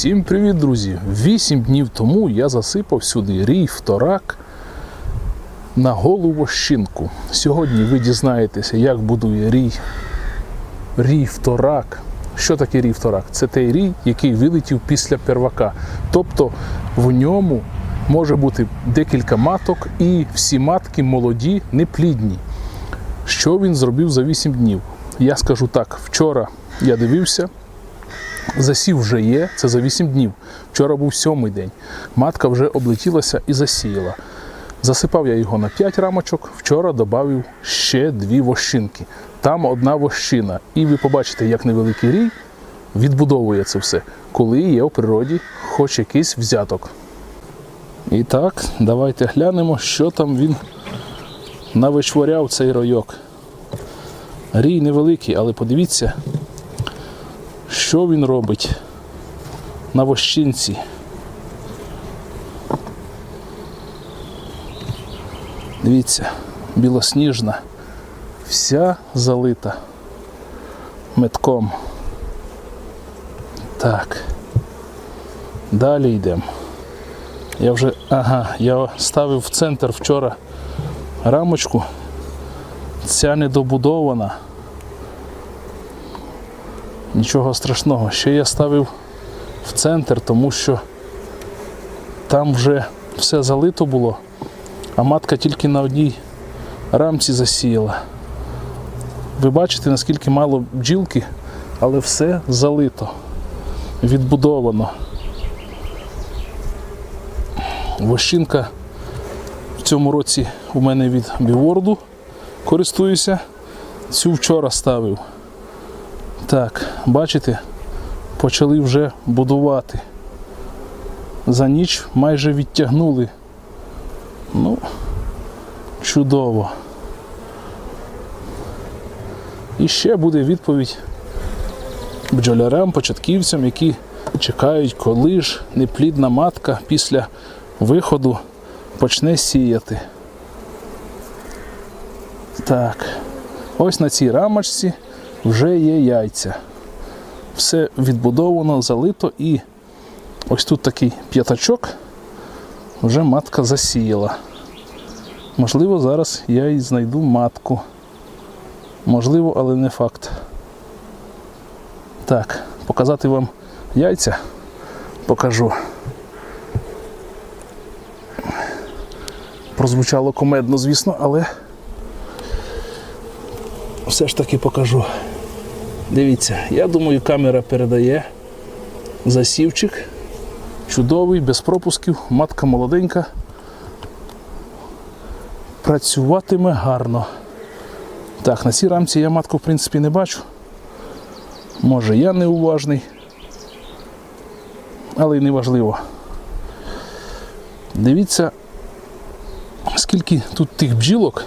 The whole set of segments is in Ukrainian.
Всім привіт, друзі! Вісім днів тому я засипав сюди рій вторак на голу вощинку. Сьогодні ви дізнаєтеся, як будує рій. Рій вторак. Що таке рій вторак? Це той рій, який вилетів після первака. Тобто в ньому може бути декілька маток, і всі матки молоді, неплідні. Що він зробив за 8 днів? Я скажу так: вчора я дивився. Засів вже є, це за 8 днів. Вчора був сьомий день. Матка вже облетілася і засіяла. Засипав я його на 5 рамочок, вчора додав ще дві вощинки. Там одна вощина. І ви побачите, як невеликий рій відбудовує це все, коли є у природі хоч якийсь взяток. І так, давайте глянемо, що там він навичворяв цей ройок. Рій невеликий, але подивіться, що він робить на вощинці. Дивіться, білосніжна, вся залита метком. Так. Далі йдемо. Я вже, ага, я ставив в центр вчора рамочку. Ця недобудована. Нічого страшного. Ще я ставив в центр, тому що там вже все залито було, а матка тільки на одній рамці засіяла. Ви бачите, наскільки мало бджілки, але все залито, відбудовано. Вощинка в цьому році у мене від біворду користуюся. Цю вчора ставив. Так, бачите, почали вже будувати. За ніч майже відтягнули. Ну, чудово. І ще буде відповідь бджолярам, початківцям, які чекають, коли ж неплідна матка після виходу почне сіяти. Так, ось на цій рамочці вже є яйця. Все відбудовано, залито і ось тут такий п'ятачок вже матка засіяла. Можливо, зараз я і знайду матку. Можливо, але не факт. Так, показати вам яйця покажу. Прозвучало комедно, звісно, але все ж таки покажу. Дивіться, я думаю, камера передає засівчик. Чудовий, без пропусків, матка молоденька. Працюватиме гарно. Так, на цій рамці я матку, в принципі, не бачу. Може я неуважний, але й не важливо. Дивіться, скільки тут тих бджілок,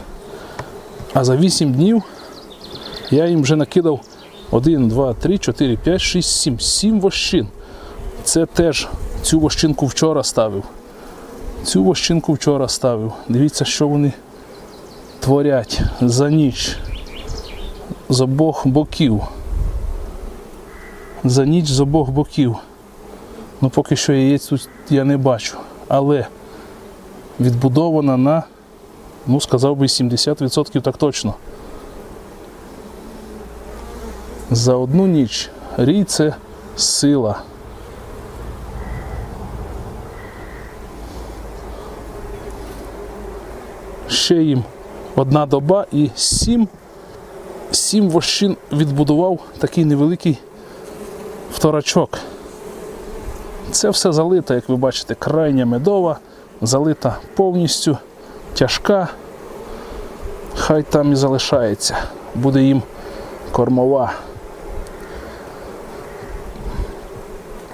а за 8 днів я їм вже накидав 1, 2, 3, 4, 5, 6, 7. 7 вощин. Це теж цю вощинку вчора ставив. Цю вощинку вчора ставив. Дивіться, що вони творять за ніч. З обох боків. За ніч з обох боків. Ну поки що яєць тут я не бачу. Але відбудована на, ну сказав би, 70% так точно. За одну ніч рій це сила. Ще їм одна доба і сім, сім вощин відбудував такий невеликий вторачок. Це все залито, як ви бачите, крайня медова, залита повністю, тяжка. Хай там і залишається. Буде їм кормова.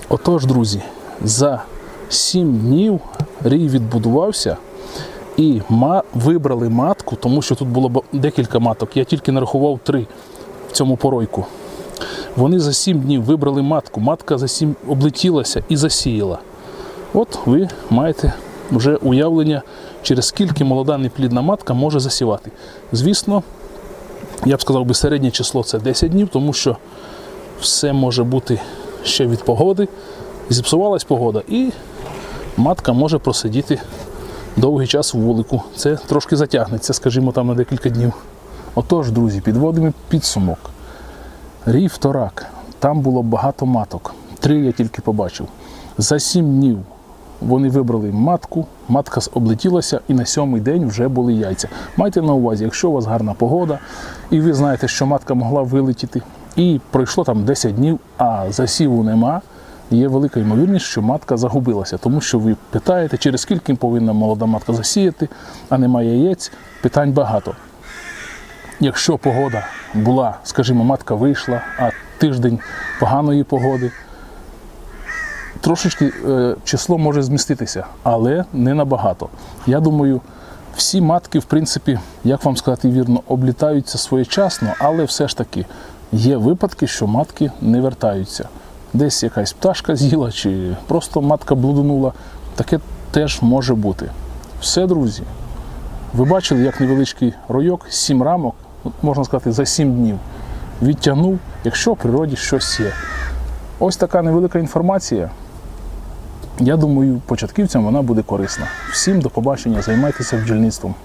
Отож, друзі, за 7 днів рій відбудувався і вибрали матку, тому що тут було декілька маток. Я тільки нарахував три в цьому поройку. Вони за 7 днів вибрали матку. Матка за 7 облетілася і засіяла. От ви маєте вже уявлення, через скільки молода неплідна матка може засівати. Звісно, я б сказав би, середнє число це 10 днів, тому що все може бути ще від погоди зіпсувалась погода, і матка може просидіти довгий час у вулику. Це трошки затягнеться, скажімо, там на декілька днів. Отож, друзі, підводимо підсумок. Рій вторак. Там було багато маток. Три я тільки побачив. За сім днів вони вибрали матку, матка облетілася, і на сьомий день вже були яйця. Майте на увазі, якщо у вас гарна погода, і ви знаєте, що матка могла вилетіти, і пройшло там 10 днів, а засіву нема. Є велика ймовірність, що матка загубилася, тому що ви питаєте, через скільки повинна молода матка засіяти, а немає яєць. Питань багато. Якщо погода була, скажімо, матка вийшла, а тиждень поганої погоди, трошечки е, число може зміститися, але не набагато. Я думаю, всі матки, в принципі, як вам сказати вірно, облітаються своєчасно, але все ж таки є випадки, що матки не вертаються. Десь якась пташка з'їла, чи просто матка блудонула. Таке теж може бути. Все, друзі. Ви бачили, як невеличкий ройок, сім рамок, можна сказати, за сім днів відтягнув, якщо в природі щось є. Ось така невелика інформація. Я думаю, початківцям вона буде корисна. Всім до побачення, займайтеся бджільництвом.